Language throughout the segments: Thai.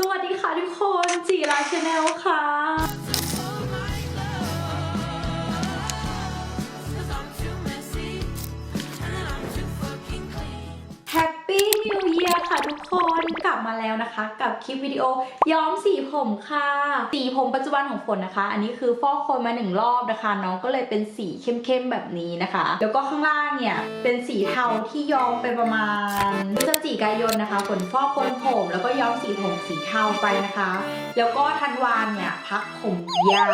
สวัสดีค่ะทุกคนจีราชาแนลค่ะ ค่ะทุกคนกลับมาแล้วนะคะ กับคลิปวิดีโอย้อมสีผมค่ะ สีผมปัจจุบันของฝนนะคะ อันนี้คือฟอกโคนมาหนึ่งรอบนะคะ น้องก็เลยเป็นสีเข้มๆแบบนี้นะคะ แล้วก็ข้างล่างเนี่ยเป็นสีเทาที่ย้อมไปประมาณพฤศจิกายนนะคะฝนฟอกโคนผมแล้วก็ย้อมสีผมสีเทาไปนะคะ แล้วก็ธันวาเนี่ยพักผมยาว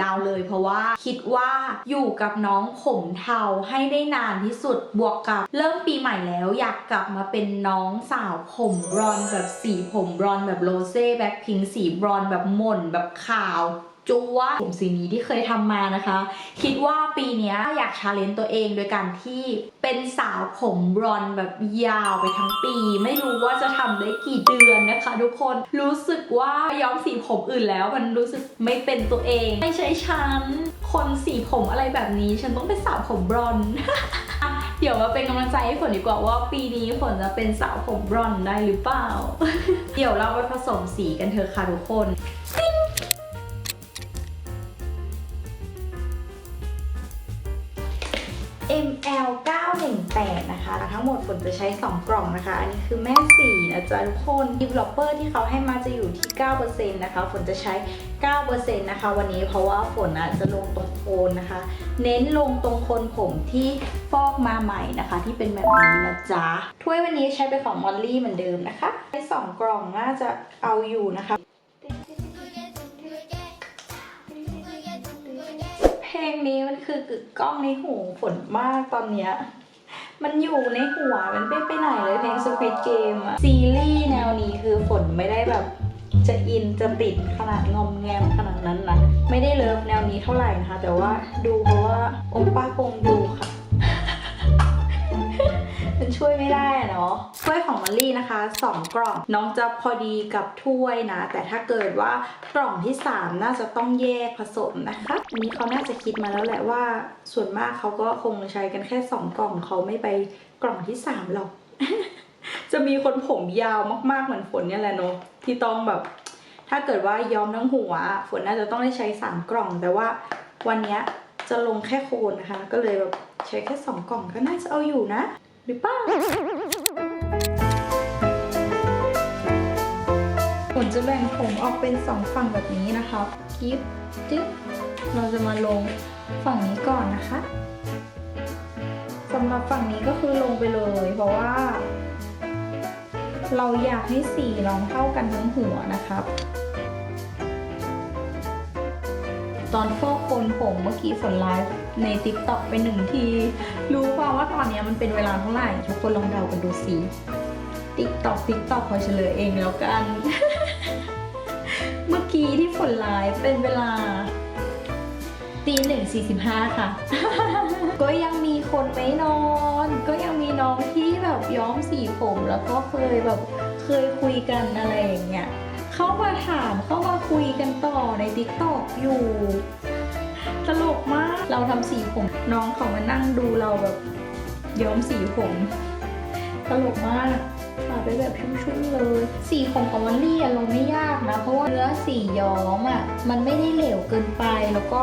ยาวเลย เพราะว่าคิดว่าอยู่กับน้องผมเทาให้ได้นานที่สุดบวกกับเริ่มปีใหม่แล้วอยากกลับมาเป็นน้องสาวาวผมบรอนแบบสีผมบรอนแบบโรเซ่แบ็คพิงสีบรอนแบบหม่นแบบขาวจัวผมสีนี้ที่เคยทำมานะคะ คิดว่าปีนี้อยากชาเลนจ์ตัวเองโดยการที่เป็นสาวผมบรอนแบบยาวไปทั้งปี ไม่รู้ว่าจะทำได้กี่เดือนนะคะ ทุกคนรู้สึกว่าย้อมสีผมอื่นแล้ว มันรู้สึกไม่เป็นตัวเอง ไม่ใช่ฉันคนสีผมอะไรแบบนี้ ฉันต้องเป็นสาวผมบรอน ดี๋ยวมาเป็นกำลังใจให้ฝนดีกว่าว่าปีนี้ฝนจะเป็นสาวผมบรอนซ์ได้หรือเปล่า เดี๋ยวเราไปผสมสีกันเถอะค่ะทุกคน งหมดฝนจะใช้ 2 กล่องนะคะ อันนี้คือแม่สีนะจ๊ะทุกคน developer ที่เขาให้มาจะอยู่ที่ 9%นะคะ ฝนจะใช้ 9%นะคะ วันนี้เพราะว่าฝนอะจะลงตรงโคนนะคะ เน้นลงตรงโคนผมที่ฟอกมาใหม่นะคะ ที่เป็นแบบนี้นะจ๊ะ ถ้วยวันนี้ใช้เป็นของมอลลี่เหมือนเดิมนะคะใช้สองกล่องน่าจะเอาอยู่นะคะเพลงนี้มันคือกึกก้องในหูฝนมากตอนเนี้ย มันอยู่ในหัวมันไม่ไปไหนเลยเพลง Squid Game อะซีรีส์แนวนี้คือฝนไม่ได้แบบ จะอินจะติดขนาดงอมแงมขนาดนั้นนะไม่ได้เลิฟแนวนี้เท่าไหร่นะคะ แต่ว่าดูเพราะว่าองค์ป้าคงดูค่ะ ช่วยไม่ได้อะเนาะถ้วยของมอลลี่นะคะ 2 กล่องน้องจะพอดีกับถ้วยนะ แต่ถ้าเกิดว่ากล่องที่ 3 น่าจะต้องแยกผสมนะคะอันนี้เขาน่าจะคิดมาแล้วแหละว่า ส่วนมากเขาก็คงใช้กันแค่ 2 กล่องเขาไม่ไปกล่องที่ 3 หรอก จะมีคนผมยาวมากๆเหมือนฝนเนี่ยแหละเนาะที่ต้องแบบ ถ้าเกิดว่ายอมทั้งหัว ฝนน่าจะต้องได้ใช้ 3 กล่อง แต่ว่าวันนี้จะลงแค่โคนนะคะ ก็เลยแบบใช้แค่ 2 กล่องก็น่าจะเอาอยู่นะ หรือเปล่าฝนจะแบ่งผมออกเป็นสองฝั่งแบบนี้นะคะกิฟจึ๊บเราจะมาลงฝั่งนี้ก่อนนะคะสำหรับฝั่งนี้ก็คือลงไปเลย เพราะว่า เราอยากให้สีน้องเท่ากันทั้งหัวนะครับ ตอนฟอกคนผมเมื่อกี้ฝนไลฟ์ใน t ิ k t o k ไปหนึ่งที รู้เปล่าว่าตอนนี้มันเป็นเวลาเท่าไหร่ ทุกคนลองเดากันดูสิติ๊กตอกติ๊กตอกคอยเฉลยเองแล้วกัน เมื่อกี้ที่ฝนไลฟ์เป็นเวลาตีหนึ่งสี่สิบห้าค่ะ ก็ยังมีคนไม่นอน ก็ยังมีน้องที่แบบย้อมสีผมแล้วก็เคยแบบเคยคุยกันอะไรอย่างเงี้ย กันต่อใน t ิ k t o k อยู่ ตลกมาก เราทำสีผม น้องเขามานั่งดูเราแบบย้อมสีผม ตลกมากมาไปแบบชุ่มๆเลย สีผมของวันลี่อะลงไม่ยากนะ เพราะว่าเนื้อสีย้อมอะมันไม่ได้เหลวเกินไปแล้วก็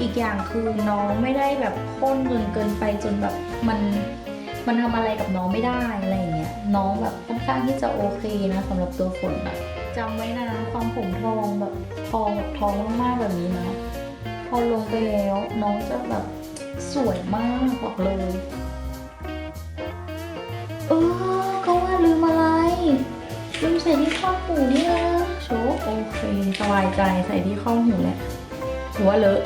อีกอย่างคือน้องไม่ได้แบบข้นจนเกินไปจนแบบมันมันทำอะไรกับน้องไม่ได้อะไรอย่าง น้องแบบค่อนข้างที่จะโอเคนะสำหรับตัวฝนอะจำไว้นะความผมทองแบบทองแบบทองมากๆแบบนี้นะ พอลงไปแล้วน้องจะแบบสวยมากบอกเลย เออก็ว่าลืมอะไรลืมใส่ที่ข้อหูนี่นะโชโอเคสบายใจใส่ที่ข้อหูแหล้วถือว่าเลอะ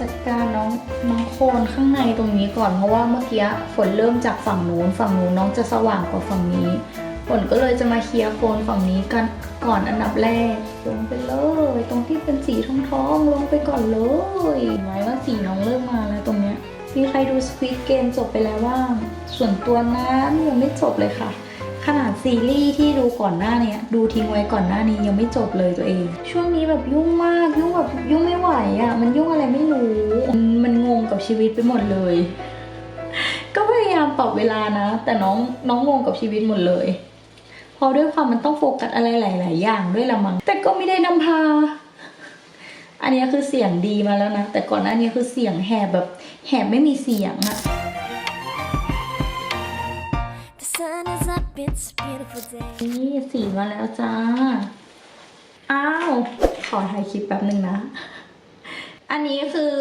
จัดการน้องน้องโคนข้างในตรงนี้ก่อนเพราะว่าเมื่อกี้ฝนเริ่มจากฝั่งนู้นฝั่งนู้นน้องจะสว่างกว่าฝั่งนี้ฝนก็เลยจะมาเคลียร์โคนฝั่งนี้กันก่อนอันดับแรก ลงไปเลย ตรงที่เป็นสีทองทองๆลงไปก่อนเลยเห็นไหมว่าสีน้องเริ่มมาแล้วตรงเนี้ยมีใครดู Squid Game จบไปแล้วว่า ส่วนตัวนั้นยังไม่จบเลยค่ะ ขนาดซีรีส์ที่ดูก่อนหน้านี้ดูทิ้งไว้ก่อนหน้านี้ยังไม่จบเลยตัวเอง ช่วงนี้แบบยุ่งมากยุ่งแบบยุ่งไม่ไหวอะ่ะ มันยุ่งอะไรไม่รู้ มันมันงงกับชีวิตไปหมดเลย ก็พยายามปรับเวลานะ แต่น้องน้องงงกับชีวิตหมดเลยพเพราะด้วยความมันต้องโฟกัสอะไรหลาย ๆ อย่างด้วยละมั้งแต่ก็ไม่ได้นำพา อันนี้คือเสียงดีมาแล้วนะ แต่ก่อนหน้านี้คือเสียงแหบแบบแหบไม่มีเสียงอะ up, it's a beautiful day. นี่สีมาแล้วจ้า อ้าว ขอถ่ายคลิปแป๊บหนึ่งนะ อันนี้คือ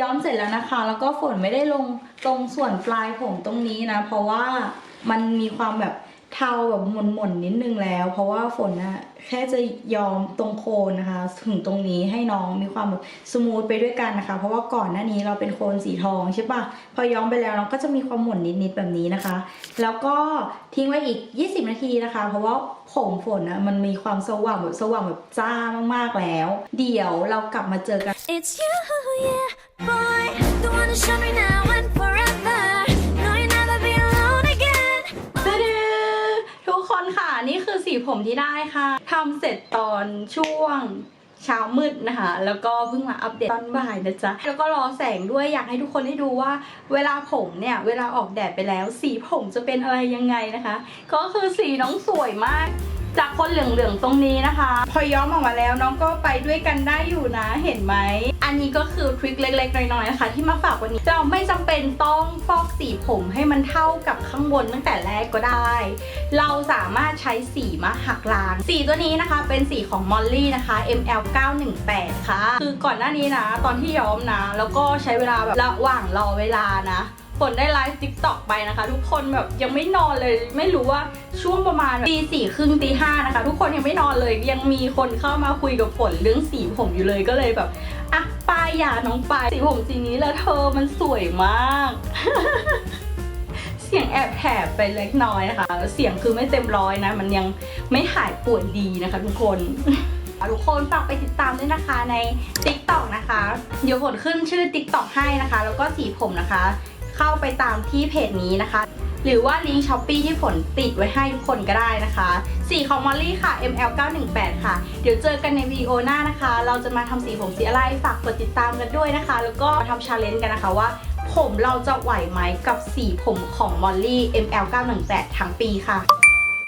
ย้อมเสร็จแล้วนะคะ แล้วก็ฝนไม่ได้ลงตรงส่วนปลายผมตรงนี้นะ เพราะว่ามันมีความแบบ เทาแบบหม่นๆนิดนึงแล้ว เพราะว่าฝนนะแค่จะย้อมตรงโคนนะคะ ถึงตรงนี้ให้น้องมีความแบบสมูทไปด้วยกันนะคะ เพราะว่าก่อนหน้านี้เราเป็นโคนสีทองใช่ปะพอย้อมไปแล้วน้องก็จะมีความหม่นนิดๆแบบนี้นะคะ แล้วก็ทิ้งไว้อีก 20 นาทีนะคะ เพราะว่าผมฝนนะมันมีความสว่างแบบสว่างแบบจ้ามากๆแล้ว เดี๋ยวเรากลับมาเจอกัน It's you, yeah, boy. The one to show me now ผมที่ได้ค่ะทำเสร็จตอนช่วงเช้ามืดนะคะ แล้วก็เพิ่งมาอัปเดตตอนบ่ายนะจ๊ะ แล้วก็รอแสงด้วยอยากให้ทุกคนได้ดูว่า เวลาผมเนี่ย เวลาออกแดดไปแล้ว สีผมจะเป็นอะไรยังไงนะคะ ก็คือสีน้องสวยมาก จากคนเหลืองๆตรงนี้นะคะ พอย้อมออกมาแล้วน้องก็ไปด้วยกันได้อยู่นะเห็นไหม อันนี้ก็คือทริคเล็กๆน้อยๆนะคะ ที่มาฝากวันนี้เราไม่จำเป็นต้องฟอกสีผมให้มันเท่ากับข้างบนตั้งแต่แรกก็ได้ เราสามารถใช้สีมาหักล้าง สีตัวนี้นะคะเป็นสีของมอลลี่นะคะ ML 918ค่ะ คือก่อนหน้านี้นะ ตอนที่ย้อมนะ แล้วก็ใช้เวลาแบบระหว่างรอเวลานะ ฝนได้ไลฟ์ติ๊กต็อกไปนะคะ ทุกคนแบบยังไม่นอนเลย ไม่รู้ว่าช่วงประมาณตีสี่ครึ่งตีห้านะคะ ทุกคนยังไม่นอนเลย ยังมีคนเข้ามาคุยกับฝนเรื่องสีผมอยู่เลยก็เลยแบบอะปายยาน้องปายสีผมสีนี้แล้วเธอมันสวยมาก เสียงแอบแถบไปเล็กน้อยนะคะ เสียงคือไม่เต็มร้อยนะ มันยังไม่หายป่วยดีนะคะ ทุกคนทุกคนฝากไปติดตามด้วยนะคะใน TikTok นะคะ เดี๋ยวผลขึ้นชื่อ TikTok ให้นะคะ แล้วก็สีผมนะคะ เข้าไปตามที่เพจนี้นะคะ หรือว่าลิงก์ช้อปปีที่ผลติดไว้ให้ทุกคนก็ได้นะคะสีของมอลลี่ค่ะ ML 918 ค่ะ เดี๋ยวเจอกันในวิดีโอหน้านะคะ เราจะมาทำสีผมสีอะไรฝากกดติดตามกันด้วยนะคะ แล้วก็ทำชาเลนจ์กันนะคะว่าผมเราจะไหวไหมกับสีผมของมอลลี่ ML 918 ทั้งปีค่ะ